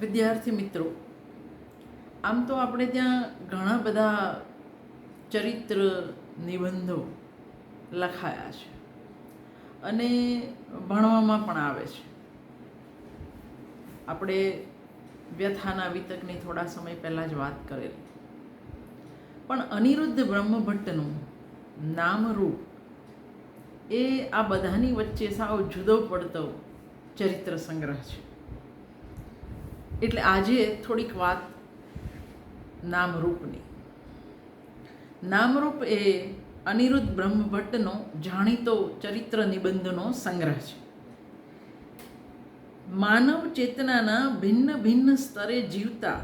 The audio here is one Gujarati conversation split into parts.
વિદ્યાર્થી મિત્રો, આમ તો આપણે ત્યાં ઘણા બધા ચરિત્ર નિબંધો લખાયા છે અને ભણવામાં પણ આવે છે. આપણે વ્યથાના વિતકની થોડા સમય પહેલાં જ વાત કરેલી. પણ અનિરુદ્ધ બ્રહ્મભટ્ટનું નામરૂપ એ આ બધાની વચ્ચે સાવ જુદો પડતો ચરિત્ર સંગ્રહ છે. એટલે આજે થોડીક વાત નામરૂપની. નામરૂપ એ અનિરુદ્ધ બ્રહ્મભટ્ટનો જાણીતો ચરિત્ર નિબંધનો સંગ્રહ છે. માનવ ચેતનાના ભિન્ન ભિન્ન સ્તરે જીવતા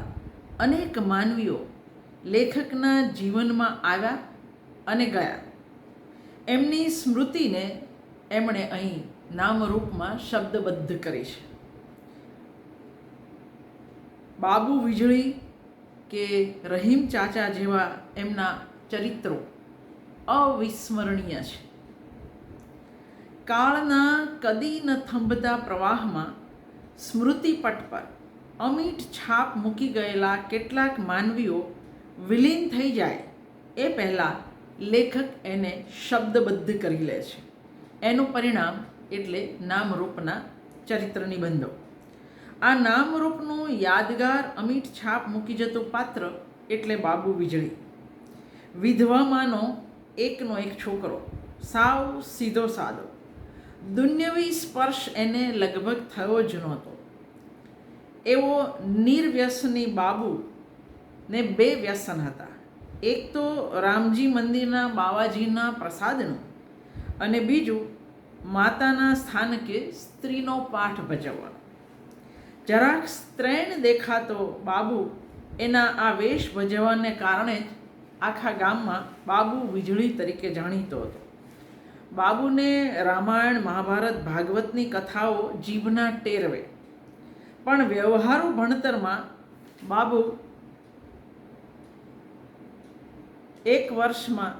અનેક માનવીઓ લેખકના જીવનમાં આવ્યા અને ગયા. એમની સ્મૃતિને એમણે અહીં નામરૂપમાં શબ્દબદ્ધ કરી છે. બાબુ વીજળી કે રહીમ ચાચા જેવા એમના ચરિત્રો અવિસ્મરણીય છે. કાળના કદી ન થંભતા પ્રવાહમાં સ્મૃતિપટ પર અમીઠ છાપ મૂકી ગયેલા કેટલાક માનવીઓ વિલીન થઈ જાય એ પહેલાં લેખક એને શબ્દબદ્ધ કરી લે છે. એનું પરિણામ એટલે નામરૂપના ચરિત્ર નિબંધો. આ નામરૂપનું યાદગાર અમીઠ છાપ મૂકી જતું પાત્ર એટલે બાબુ વીજળી. વિધવામાંનો એકનો એક છોકરો, સાવ સીધો સાદો દુન્યવી સ્પર્શ એને લગભગ થયો જ નહોતો. એવો નિર્વ્યસની બાબુ ને બે વ્યસન હતા. એક તો રામજી મંદિરના બાવાજીના પ્રસાદનું અને બીજું માતાના સ્થાનકે સ્ત્રીનો પાઠ ભજવવાનો. જરાક સ્ત્રૈણ દેખાતો બાબુ એના આ વેશ ભજવવાને કારણે જ આખા ગામમાં બાબુ વીજળી તરીકે જાણીતો હતો. બાબુને રામાયણ, મહાભારત, ભાગવતની કથાઓ જીભના ટેરવે. પણ વ્યવહારુ ભણતરમાં બાબુ એક વર્ષમાં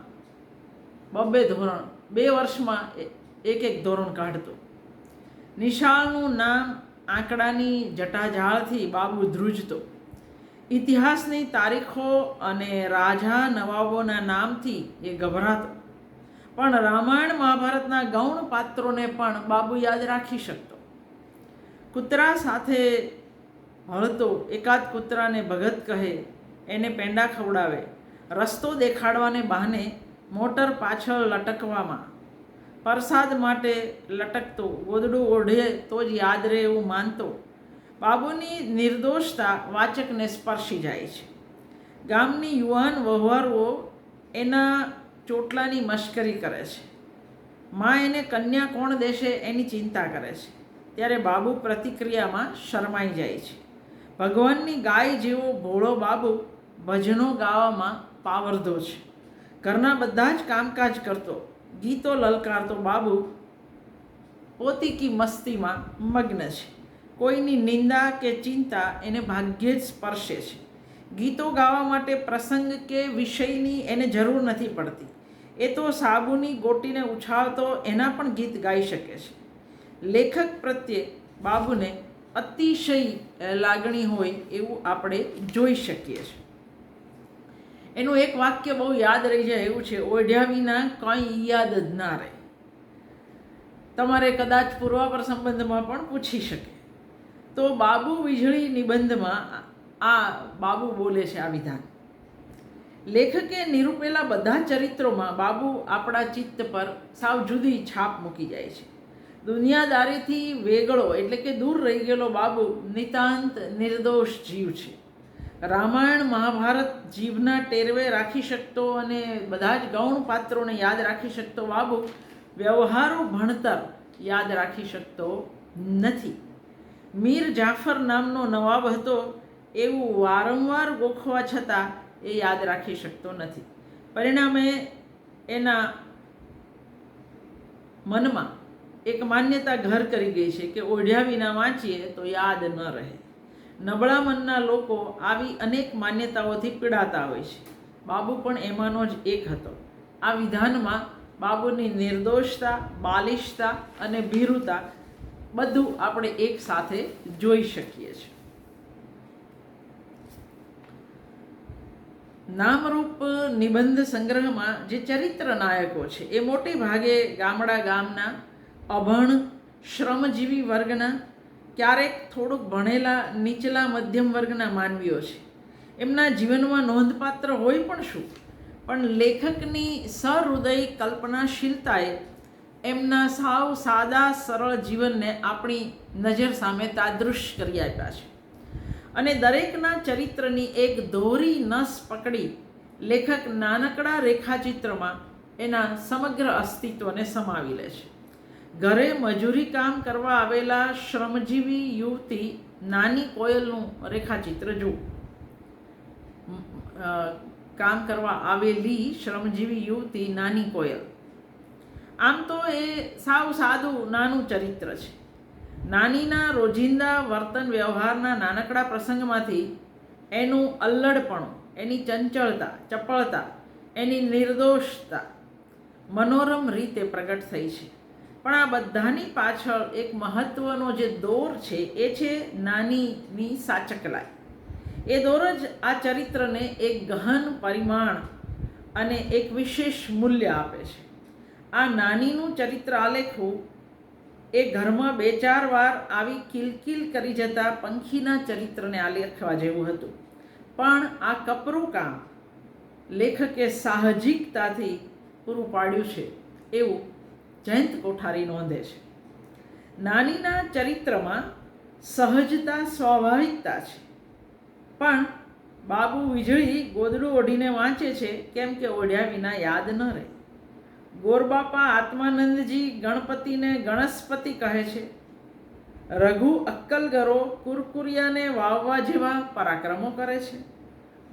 બબ્બે ધોરણ, બે વર્ષમાં એક એક ધોરણ કાઢતો. નિશાળનું નામ આંકડાની જટાજાળથી બાબુ ધ્રુજતો. ઇતિહાસની તારીખો અને રાજા નવાબોના નામથી એ ગભરાતો. પણ રામાયણ મહાભારતના ગૌણ પાત્રોને પણ બાબુ યાદ રાખી શકતો. કૂતરા સાથે હળતો એકાદ કૂતરાને ભગત કહે, એને પેંડા ખવડાવે. રસ્તો દેખાડવાને બહાને મોટર પાછળ લટકવામાં. પ્રસાદ માટે લટકતો, ગોદડું ઓઢે તો જ યાદ રહે એવું માનતો. બાબુની નિર્દોષતા વાચકને સ્પર્શી જાય છે. ગામની યુવાન વહવારો એના ચોટલાની મશ્કરી કરે છે. માં એને કન્યા કોણ દેશે એની ચિંતા કરે છે. ત્યારે બાબુ પ્રતિક્રિયામાં શરમાઈ જાય છે. ભગવાનની ગાય જેવો ભોળો બાબુ ભજનો ગાવામાં પાવરધો છે. ઘરના બધા જ કામકાજ કરતો ગીતો લલકારતો બાબુ પોતીકી મસ્તીમાં મગ્ન છે. કોઈની નિંદા કે ચિંતા એને ભાગ્યે જ સ્પર્શે છે. ગીતો ગાવા માટે પ્રસંગ કે વિષયની એને જરૂર નથી પડતી. એ તો સાબુની ગોટીને ઉછાળતો એના પણ ગીત ગાઈ શકે છે. લેખક પ્રત્યે બાબુને અતિશય લાગણી હોય એવું આપણે જોઈ શકીએ છીએ. એનું એક વાક્ય બહુ યાદ રહી જાય એવું છે, ઓઢ્યા વિના કંઈ યાદ જ ના રહે. તમારે કદાચ પૂર્વાપર સંબંધમાં પણ પૂછી શકે. તો બાબુ વીજળી નિબંધમાં આ બાબુ બોલે છે આ વિધાન. લેખકે નિરૂપેલા બધા ચરિત્રોમાં બાબુ આપણા ચિત્ત પર સાવ જુદી છાપ મૂકી જાય છે. દુનિયાદારીથી વેગળો એટલે કે દૂર રહી ગયેલો બાબુ નિતાંત નિર્દોષ જીવ છે. રામાયણ મહાભારત જીભના ટેરવે રાખી શકતો અને બધા જ ગૌણ પાત્રોને યાદ રાખી શકતો બાબુ, વ્યવહારુ ભણતર યાદ રાખી શકતો નથી. મીર જાફર નામનો નવાબ હતો, એવું વારંવાર ગોખવા છતાં એ યાદ રાખી શકતો નથી. પરિણામે એના મનમાં એક માન્યતા ઘર કરી ગઈ છે કે ઓઢ્યા વિના વાંચીએ તો યાદ ન રહે. નબળા મનના લોકો આવી અનેક માન્યતાઓથી પીડાતા હોય છે. બાબુ પણ એમાંનો જ એક હતો. આ વિધાનમાં બાબુની નિર્દોષતા, બાલિશતા અને ભીરુતા બધું આપણે એક સાથે જોઈ શકીએ છીએ. નામરૂપ નિબંધ સંગ્રહમાં જે ચરિત્ર નાયકો છે, એ મોટે ભાગે ગામડા ગામના અભણ, શ્રમજીવી વર્ગના ક્યારેક થોડુંક ભણેલા, નીચલા, મધ્યમ વર્ગના માનવીઓ છે. એમના જીવનમાં નોંધપાત્ર હોય પણ શું? પણ લેખકની સહૃદય કલ્પનાશીલતાએ એમના સાવ સાદા, સરળ જીવનને આપણી નજર સામે તાદૃશ કરી આપ્યા છે. અને દરેકના ચરિત્રની એક દોરી નસ પકડી લેખક નાનકડા રેખાચિત્રમાં એના સમગ્ર અસ્તિત્વને સમાવી લે છે. ઘરે મજૂરી કામ કરવા આવેલા શ્રમજીવી યુવતી નાની કોયલનું રેખાચિત્ર જુઓ. કામ કરવા આવેલી શ્રમજીવી યુવતી નાની કોયલ. આમ તો એ સાવ સાદું નાનું ચરિત્ર છે. નાનીના રોજિંદા વર્તન વ્યવહારના નાનકડા પ્રસંગમાંથી એનું અલ્લડપણું, એની ચંચળતા, ચપળતા, એની નિર્દોષતા મનોરમ રીતે પ્રગટ થઈ છે. પણ આ બધાની પાછળ એક મહત્વનો જે દોર છે, એ છે નાનીની સાચકલાઈ. એ દોર જ આ ચરિત્રને એક ગહન પરિમાણ અને એક વિશેષ મૂલ્ય આપે છે. આ નાનીનું ચરિત્ર આલેખવું એ ઘરમાં બે ચાર વાર આવી કિલકિલ કરી જતા પંખીના ચરિત્રને આલેખવા જેવું હતું. પણ આ કપરું કામ લેખકે સાહજિકતાથી પૂરું પાડ્યું છે. એવું જયંત કોઠારી નોંધે છે. નાનીના ચરિત્રમાં સહજતા, સ્વાભાવિકતા છે. પણ બાબુ વીજળી ગોદડું ઓઢીને વાંચે છે કેમ કે ઓઢ્યા વિના યાદ ન રહે. ગોરબાપા આત્માનંદજી ગણપતિને ગણસ્પતિ કહે છે. રઘુ અક્કલગરો કુરકુરિયાને વાવવા જેવા પરાક્રમો કરે છે.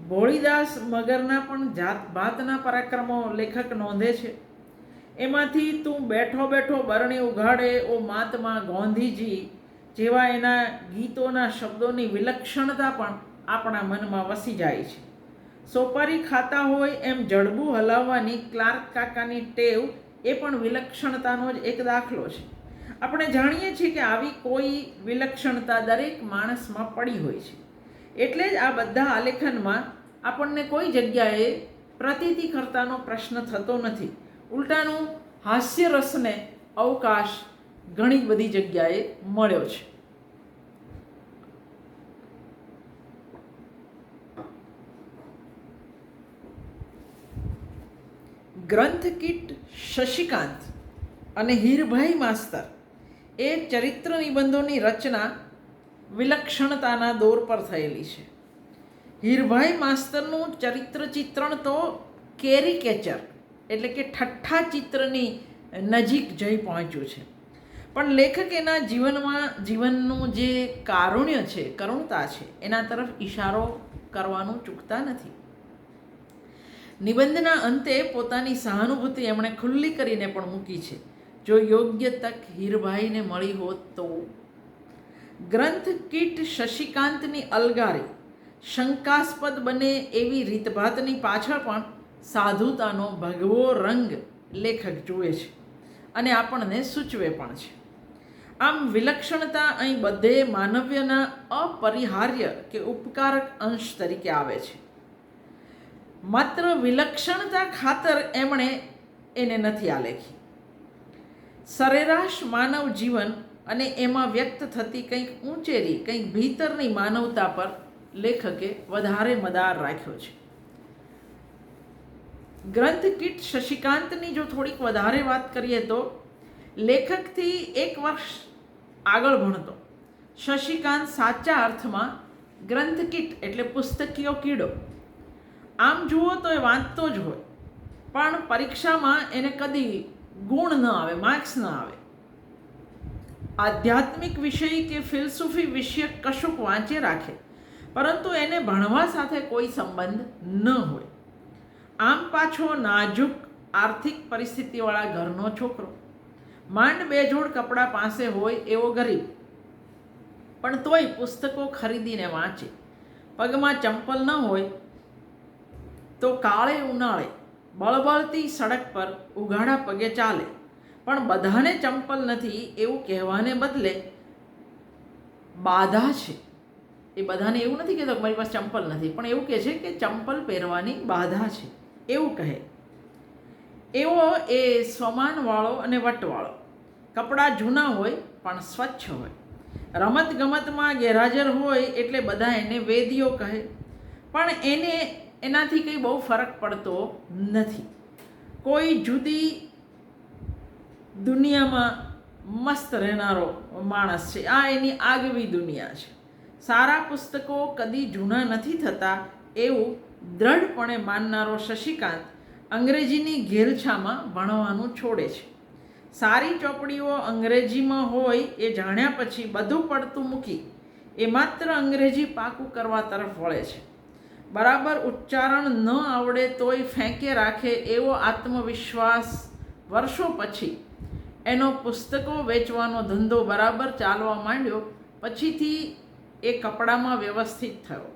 ભોળીદાસ મગરના પણ જાત ભાતના પરાક્રમો લેખક નોંધે છે. એમાંથી તું બેઠો બેઠો બરણી ઉઘાડે ઓ મહાત્મા ગાંધીજી જેવા એના ગીતોના શબ્દોની વિલક્ષણતા પણ આપણા મનમાં વસી જાય છે. સોપારી ખાતા હોય એમ જડબું હલાવવાની ક્લાર્ક કાકાની ટેવ એ પણ વિલક્ષણતાનો જ એક દાખલો છે. આપણે જાણીએ છીએ કે આવી કોઈ વિલક્ષણતા દરેક માણસમાં પડી હોય છે. એટલે જ આ બધા આલેખનમાં આપણને કોઈ જગ્યાએ પ્રતીતિ કરતાનો પ્રશ્ન થતો નથી. ઉલટાનું હાસ્યરસને અવકાશ ઘણી બધી જગ્યાએ મળ્યો છે. ગ્રંથ કીટ શશિકાંત અને હીરભાઈ માસ્તર એ ચરિત્ર નિબંધોની રચના વિલક્ષણતાના દોર પર થયેલી છે. હીરભાઈ માસ્તરનું ચરિત્ર ચિત્રણ તો કેરિકેચર એટલે કે ઠઠ્ઠા ચિત્રની નજીક જઈ પહોંચ્યું છે. પણ લેખક એના જીવનમાં, જીવનનું જે કારુણ્ય છે, કરુણતા છે, એના તરફ ઈશારો કરવાનું ચૂકતા નથી. નિબંધના અંતે પોતાની સહાનુભૂતિ એમણે ખુલ્લી કરીને પણ મૂકી છે. જો યોગ્ય તક હીરભાઈને મળી હોત તો. ગ્રંથ કીટ શશિકાંતની અલગારી. શંકાસ્પદ બને એવી રીતભાતની પાછળ પણ સાધુતાનો ભગવો રંગ લેખક જુએ છે અને આપણને સૂચવે પણ છે. આમ વિલક્ષણતા અહીં બધે માનવ્યના અપરિહાર્ય કે ઉપકારક અંશ તરીકે આવે છે. માત્ર વિલક્ષણતા ખાતર એમણે એને નથી આલેખી. સરેરાશ માનવ જીવન અને એમાં વ્યક્ત થતી કંઈક ઊંચેરી, કંઈક ભીતરની માનવતા પર લેખકે વધારે મદાર રાખ્યો છે. ગ્રંથ કીટ શશિકાંતની જો થોડીક વધારે વાત કરીએ તો લેખકથી એક વર્ષ આગળ ભણતો. શશિકાંત સાચા અર્થમાં ગ્રંથ કીટ એટલે પુસ્તકીયો કીડો. આમ જુઓ તો એ વાંચતો જ હોય, પણ પરીક્ષામાં એને કદી ગુણ ન આવે માર્ક્સ ન આવે. આધ્યાત્મિક વિષય કે ફિલસૂફી વિષય કશુંક વાંચે રાખે, પરંતુ એને ભણવા સાથે કોઈ સંબંધ ન હોય. આમ પાછો નાજુક આર્થિક પરિસ્થિતિવાળા ઘરનો છોકરો. માંડ બે જોડ કપડાં પાસે હોય એવો ગરીબ. પણ તોય પુસ્તકો ખરીદીને વાંચે. પગમાં ચંપલ ન હોય તો કાળે ઉનાળે. બળબળતી સડક પર ઉઘાડા પગે ચાલે. પણ બધાને ચંપલ નથી એવું કહેવાને બદલે બાધા છે. એ બધાને એવું નથી કહેતો કે મારી પાસે ચંપલ નથી. પણ એવું કહે છે કે ચંપલ પહેરવાની બાધા છે. એવું કહે. એવો એ સ્વમાનવાળો અને વટવાળો. કપડાં જૂના હોય પણ સ્વચ્છ હોય. રમત ગમતમાં ગેરહાજર હોય એટલે બધા એને વેદીઓ કહે. પણ એને એનાથી કંઈ બહુ ફરક પડતો નથી. કોઈ જુદી દુનિયામાં મસ્ત રહેનારો માણસ છે. આ એની આગવી દુનિયા છે. સારા પુસ્તકો કદી જૂના નથી થતા એવું દ્રઢપણે માનનારો શશિકાંત અંગ્રેજીની ઘેલછામાં ભણવાનું છોડે છે. સારી ચોપડીઓ અંગ્રેજીમાં હોય એ જાણ્યા પછી બધું પડતું મૂકી એ માત્ર અંગ્રેજી પાકું કરવા તરફ વળે છે. બરાબર ઉચ્ચારણ ન આવડે તોય ફેંકે રાખે એવો આત્મવિશ્વાસ વર્ષો પછી એનો પુસ્તકો વેચવાનો ધંધો બરાબર ચાલવા માંડ્યો પછીથી એ કપડામાં વ્યવસ્થિત થયો.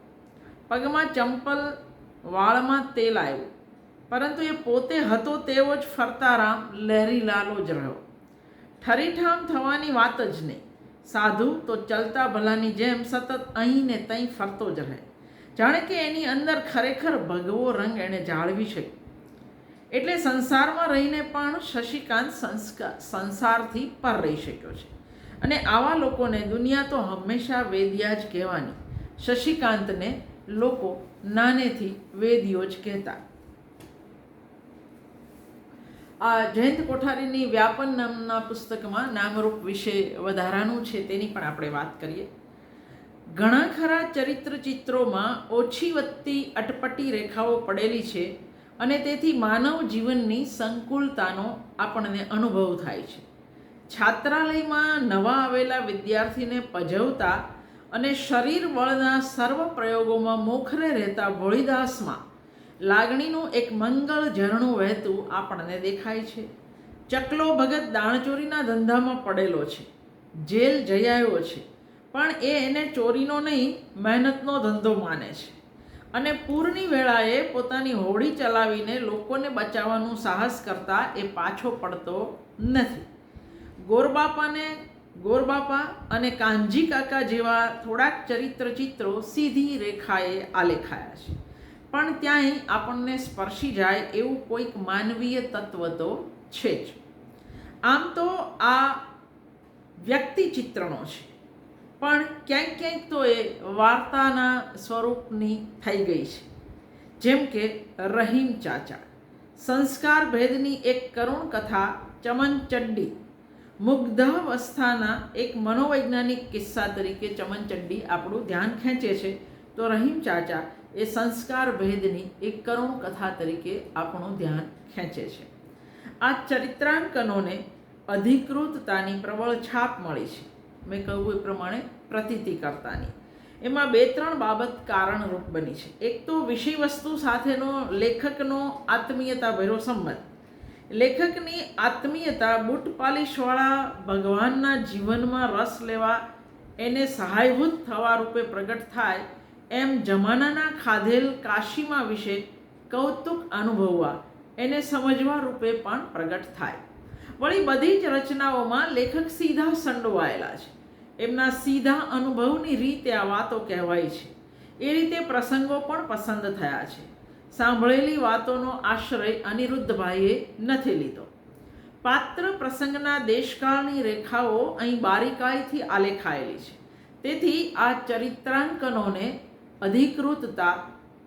પગમાં ચંપલ વાળમાં તેલ આવ્યું. પરંતુ એ પોતે હતો તેવો જ ફરતારામ લહેરીલાલો જ રહ્યો. ઠરીઠામ થવાની વાત જ નહીં. સાધુ તો ચલતા ભલાની જેમ સતત અહીં ને તહીં ફરતો જ રહે. જાણે કે એની અંદર ખરેખર ભગવો રંગ એણે જાળવી છે. એટલે સંસારમાં રહીને પણ શશિકાંત સંસ્કાર સંસારથી પર રહી શક્યો છે. અને આવા લોકોને દુનિયા તો હંમેશા વેદિયા જ કહેવાની. શશિકાંતને લોકો નાનેથી વેદીઓ જ કહેતા. આ જયંત કોઠારીની વ્યાપન નામના પુસ્તકમાં નામરૂપ વિશે વધારાનું છે તેની પણ આપણે વાત કરીએ. ઘણા ખરા ચરિત્ર ચિત્રોમાં ઓછી વધતી અટપટી રેખાઓ પડેલી છે અને તેથી માનવ જીવનની સંકુલતાનો આપણને અનુભવ થાય છે. છાત્રાલયમાં નવા આવેલા વિદ્યાર્થીને પજવતા અને શરીર બળના સર્વ પ્રયોગોમાં મોખરે રહેતા ભોળીદાસમાં લાગણીનું એક મંગળ ઝરણું વહેતું આપણને દેખાય છે. ચકલો ભગત દાણચોરીના ધંધામાં પડેલો છે. જેલ જઈ છે. પણ એ એને ચોરીનો નહીં, મહેનતનો ધંધો માને છે. અને પૂરની વેળાએ પોતાની હોડી ચલાવીને લોકોને બચાવવાનું સાહસ કરતા એ પાછો પડતો નથી. ગોરબાપાને ગોરબાપા અને કાનજી કાકા જેવા થોડાક ચરિત્ર ચિત્રો સીધી રેખાએ આલેખાયા છે. પણ ત્યાંય આપણને સ્પર્શી જાય એવું કોઈક માનવીય તત્વ તો છે જ. આમ તો આ વ્યક્તિ ચિત્રણો છે. પણ ક્યાંક ક્યાંક તો એ વાર્તાના સ્વરૂપની થઈ ગઈ છે. જેમ કે રહીમ ચાચા સંસ્કાર ભેદની એક કરુણ કથા ચમન ચડ્ડી મુગ્ધાવસ્થાના એક મનોવૈજ્ઞાનિક કિસ્સા તરીકે ચમનચંડી આપણું ધ્યાન ખેંચે છે. તો રહીમ ચાચા એ સંસ્કાર ભેદની એક કરુણ કથા તરીકે આપણું ધ્યાન ખેંચે છે. આ ચરિત્રાંકનોને અધિકૃતતાની પ્રબળ છાપ મળી છે. મેં કહ્યું એ પ્રમાણે પ્રતીતિકર્તાની એમાં બે ત્રણ બાબત કારણરૂપ બની છે. એક તો વિષય વસ્તુ સાથેનો લેખકનો આત્મીયતા ભર્યો સંબંધ. લેખકની આત્મીયતા બુટ પાલિશવાળા ભગવાનના જીવનમાં રસ લેવા એને સહાયભૂત થવા રૂપે પ્રગટ થાય એમ જમાનાના ખાધેલ કાશીમાં વિશે કૌતુક અનુભવવા એને સમજવા રૂપે પણ પ્રગટ થાય. વળી બધી જ રચનાઓમાં લેખક સીધા સંડોવાયેલા છે. એમના સીધા અનુભવની રીતે આ વાતો કહેવાય છે. એ રીતે પ્રસંગો પણ પસંદ થયા છે. સાંભળેલી વાતોનો આશ્રય અનિરુદ્ધભાઈએ નથી લીધો. પાત્ર પ્રસંગના દેશકાળની રેખાઓ અહીં બારીકાઈથી આલેખાયેલી છે. તેથી આ ચરિત્રાંકનોને અધિકૃતતા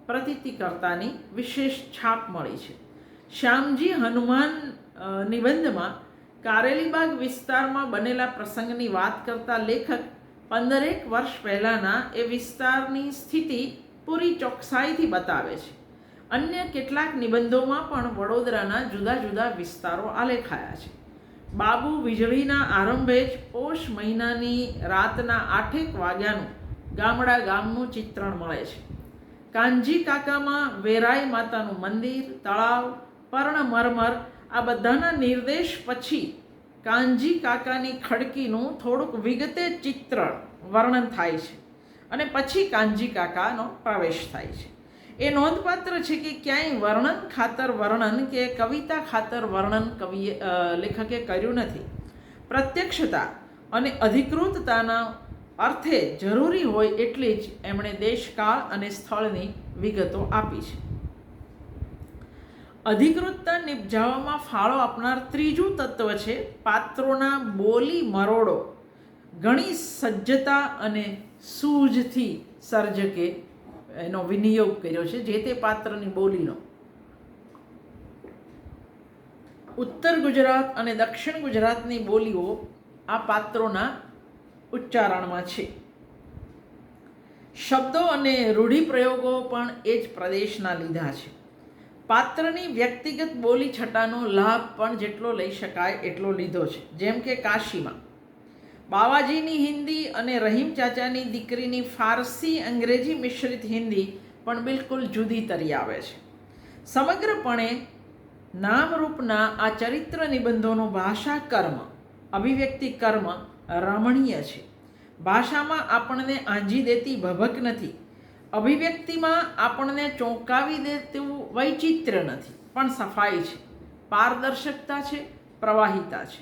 પ્રતીતિકર્તાની વિશેષ છાપ મળી છે. શ્યામજી હનુમાન નિબંધમાં કારેલીબાગ વિસ્તારમાં બનેલા પ્રસંગની વાત કરતા લેખક પંદરેક વર્ષ પહેલાંના એ વિસ્તારની સ્થિતિ પૂરી ચોકસાઈથી બતાવે છે. અન્ય કેટલાક નિબંધોમાં પણ વડોદરાના જુદા જુદા વિસ્તારો આલેખાયા છે. બાબુ વીજળીના આરંભે જ પોષ મહિનાની રાતના આઠેક વાગ્યાનું ગામડા ગામનું ચિત્રણ મળે છે. કાનજી કાકામાં વેરાઈ માતાનું મંદિર, તળાવ, પર્ણમરમર આ બધાના નિર્દેશ પછી કાનજી કાકાની ખડકીનું થોડુંક વિગતે ચિત્રણ વર્ણન થાય છે અને પછી કાનજી કાકાનો પ્રવેશ થાય છે. એ નોંધપાત્ર છે કે ક્યાંય વર્ણન ખાતર વર્ણન કે કવિતા ખાતર વર્ણન કવિએ લેખકે કર્યું નથી. પ્રત્યક્ષતા અને અધિકૃતતાના અર્થે જરૂરી હોય એટલી જ એમણે દેશકાળ અને સ્થળની વિગતો આપી છે. અધિકૃતતા નિપજાવવામાં ફાળો આપનાર ત્રીજું તત્વ છે પાત્રોના બોલી મરોડો. ઘણી સજ્જતા અને સૂઝથી સર્જકે એનો વિનિયોગ કર્યો છે, જે તે પાત્રની બોલીનો. ઉત્તર ગુજરાત અને દક્ષિણ ગુજરાતની બોલીઓ આ પાત્રોના ઉચ્ચારણમાં છે. શબ્દો અને રૂઢિપ્રયોગો પણ એ જ પ્રદેશના લીધા છે. પાત્રની વ્યક્તિગત બોલી છટાનો લાભ પણ જેટલો લઈ શકાય એટલો લીધો છે. જેમ કે કાશીમાં. બાવાજીની હિન્દી અને રહીમ ચાચાની દીકરીની ફારસી અંગ્રેજી મિશ્રિત હિન્દી પણ બિલકુલ જુદી તરી આવે છે. સમગ્રપણે નામરૂપના આ ચરિત્ર નિબંધોનો ભાષા કર્મ, અભિવ્યક્તિ કર્મ રમણીય છે. ભાષામાં આપણને આંજી દેતી ભભક નથી. અભિવ્યક્તિમાં આપણને ચોંકાવી દે તેવું વૈચિત્ર્ય નથી. પણ સફાઈ છે, પારદર્શકતા છે, પ્રવાહિતા છે.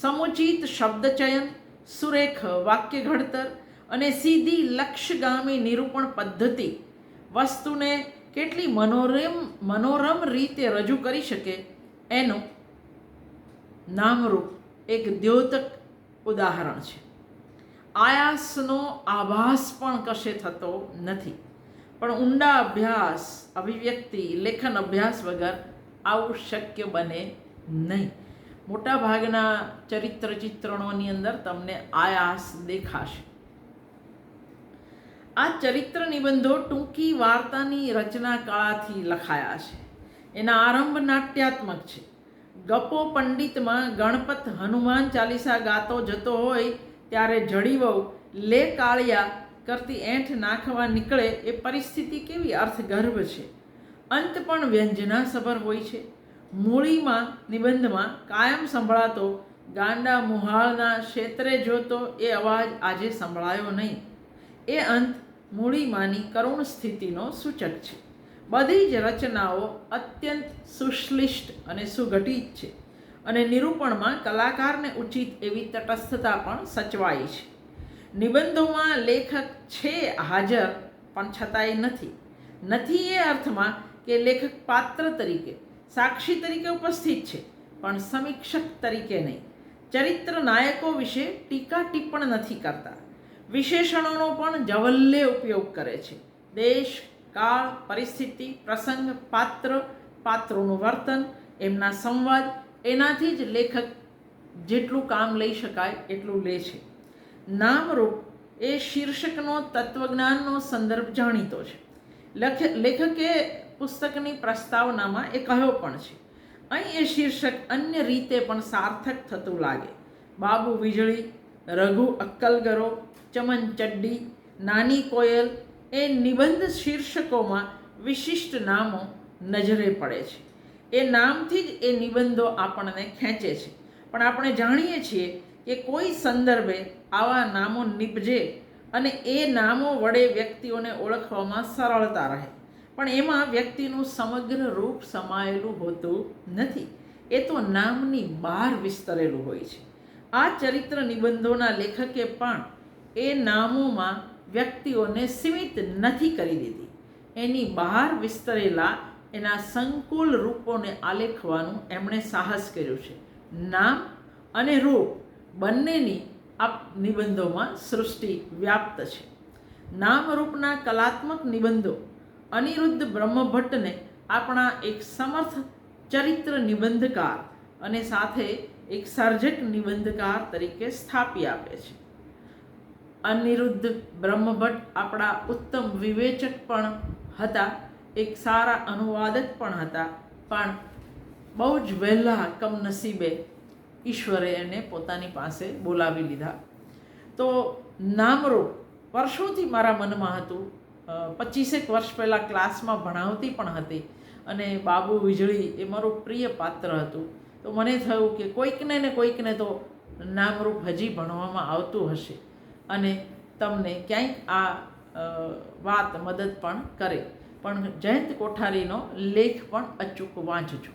સમુચિત શબ્દચયન સુરેખ વાક્ય ઘડતર અને સીધી લક્ષ્યગામી નિરૂપણ પદ્ધતિ વસ્તુને કેટલી મનોરમ મનોરમ રીતે રજૂ કરી શકે એનું નામરૂપ એક દ્યોતક ઉદાહરણ છે. આયાસનો આભાસ પણ કશે થતો નથી. પણ ઊંડા અભ્યાસ, અભિવ્યક્તિ, લેખન અભ્યાસ વગર આવું શક્ય બને નહીં. મોટાભાગના ચરિત્ર ચિત્રણોની અંદર તમને આયાસ દેખાશે. આ ચરિત્ર નિબંધો ટૂંકી વાર્તાની રચના કળાથી લખાયા છે. એના આરંભ નાટ્યાત્મક છે. ગપો પંડિતમાં ગણપત હનુમાન ચાલીસા ગાતો જતો હોય ત્યારે જડીવવ લે કાળિયા કરતી એંઠ નાખવા નીકળે એ પરિસ્થિતિ કેવી અર્થગર્ભ છે? અંત પણ વ્યંજનાસભર હોય છે. મૂળીમાં નિબંધમાં કાયમ સંભળાતો ગાંડા મુહાળના ક્ષેત્રે જોતો એ અવાજ આજે સંભળાયો નહીં. એ અંત મૂળીમાંની કરુણ સ્થિતિનો સૂચક છે. બધી જ રચનાઓ અત્યંત સુશ્લિષ્ટ અને સુગઠિત છે અને નિરૂપણમાં કલાકારને ઉચિત એવી તટસ્થતા પણ સચવાઈ છે. નિબંધોમાં લેખક છે હાજર, પણ છતાંય નથી. નથી એ અર્થમાં કે લેખક પાત્ર તરીકે સાક્ષી તરીકે ઉપસ્થિત છે, પણ સમીક્ષક તરીકે નહીં. ચરિત્ર નાયકો વિશે ટીકા ટિપ્પણ નથી કરતા. વિશેષણોનો પણ જવલ્લે ઉપયોગ કરે છે. દેશ, કાળ, પરિસ્થિતિ, પ્રસંગ, પાત્ર, પાત્રોનું વર્તન, એમના સંવાદ, એનાથી જ લેખક જેટલું કામ લઈ શકાય એટલું લે છે. નામરૂપ એ શીર્ષકનો તત્વજ્ઞાનનો સંદર્ભ જાણીતો છે. લખ, લેખકે પુસ્તકની પ્રસ્તાવનામાં એ કહ્યો પણ છે. અહીં એ શીર્ષક અન્ય રીતે પણ સાર્થક થતું લાગે. બાબુ વીજળી, રઘુ અક્કલગરો, ચમન ચડ્ડી, નાની કોયલ એ નિબંધ શીર્ષકોમાં વિશિષ્ટ નામો નજરે પડે છે. એ નામથી જ એ નિબંધો આપણને ખેંચે છે. પણ આપણે જાણીએ છીએ કે કોઈ સંદર્ભે આવા નામો નિપજે અને એ નામો વડે વ્યક્તિઓને ઓળખવામાં સરળતા રહે. પણ એમાં વ્યક્તિનું સમગ્ર રૂપ સમાયેલું હોતું નથી. એ તો નામની બહાર વિસ્તરેલું હોય છે. આ ચરિત્ર નિબંધોના લેખકે પણ એ નામોમાં વ્યક્તિઓને સીમિત નથી કરી દીધી. એની બહાર વિસ્તરેલા એના સંકુલ રૂપોને આલેખવાનું એમણે સાહસ કર્યું છે. નામ અને રૂપ બંનેની આ નિબંધોમાં સૃષ્ટિ વ્યાપ્ત છે. નામરૂપના કલાત્મક નિબંધો અનિરુદ્ધ બ્રહ્મભટ્ટને આપણા એક સમર્થ ચરિત્ર નિબંધકાર અને સાથે એક સર્જક નિબંધકાર તરીકે સ્થાપી આપે છે. અનિરુદ્ધ બ્રહ્મભટ્ટ આપણા ઉત્તમ વિવેચક પણ હતા, એક સારા અનુવાદક પણ હતા, પણ બહુ જ વહેલા કમનસીબે ઈશ્વરે એને પોતાની પાસે બોલાવી લીધા. તો નામરૂપ વર્ષોથી મારા મનમાં હતું પચીસેક વર્ષ પહેલાં ક્લાસમાં ભણાવતી પણ હતી અને બાબુ વીજળી એ મારું પ્રિય પાત્ર હતું. તો મને થયું કે કોઈકને ને કોઈકને તો નામરૂપ હજી ભણવામાં આવતું હશે અને તમને ક્યાંક આ વાત મદદ પણ કરે. પણ જયંત કોઠારીનો લેખ પણ અચૂક વાંચજો.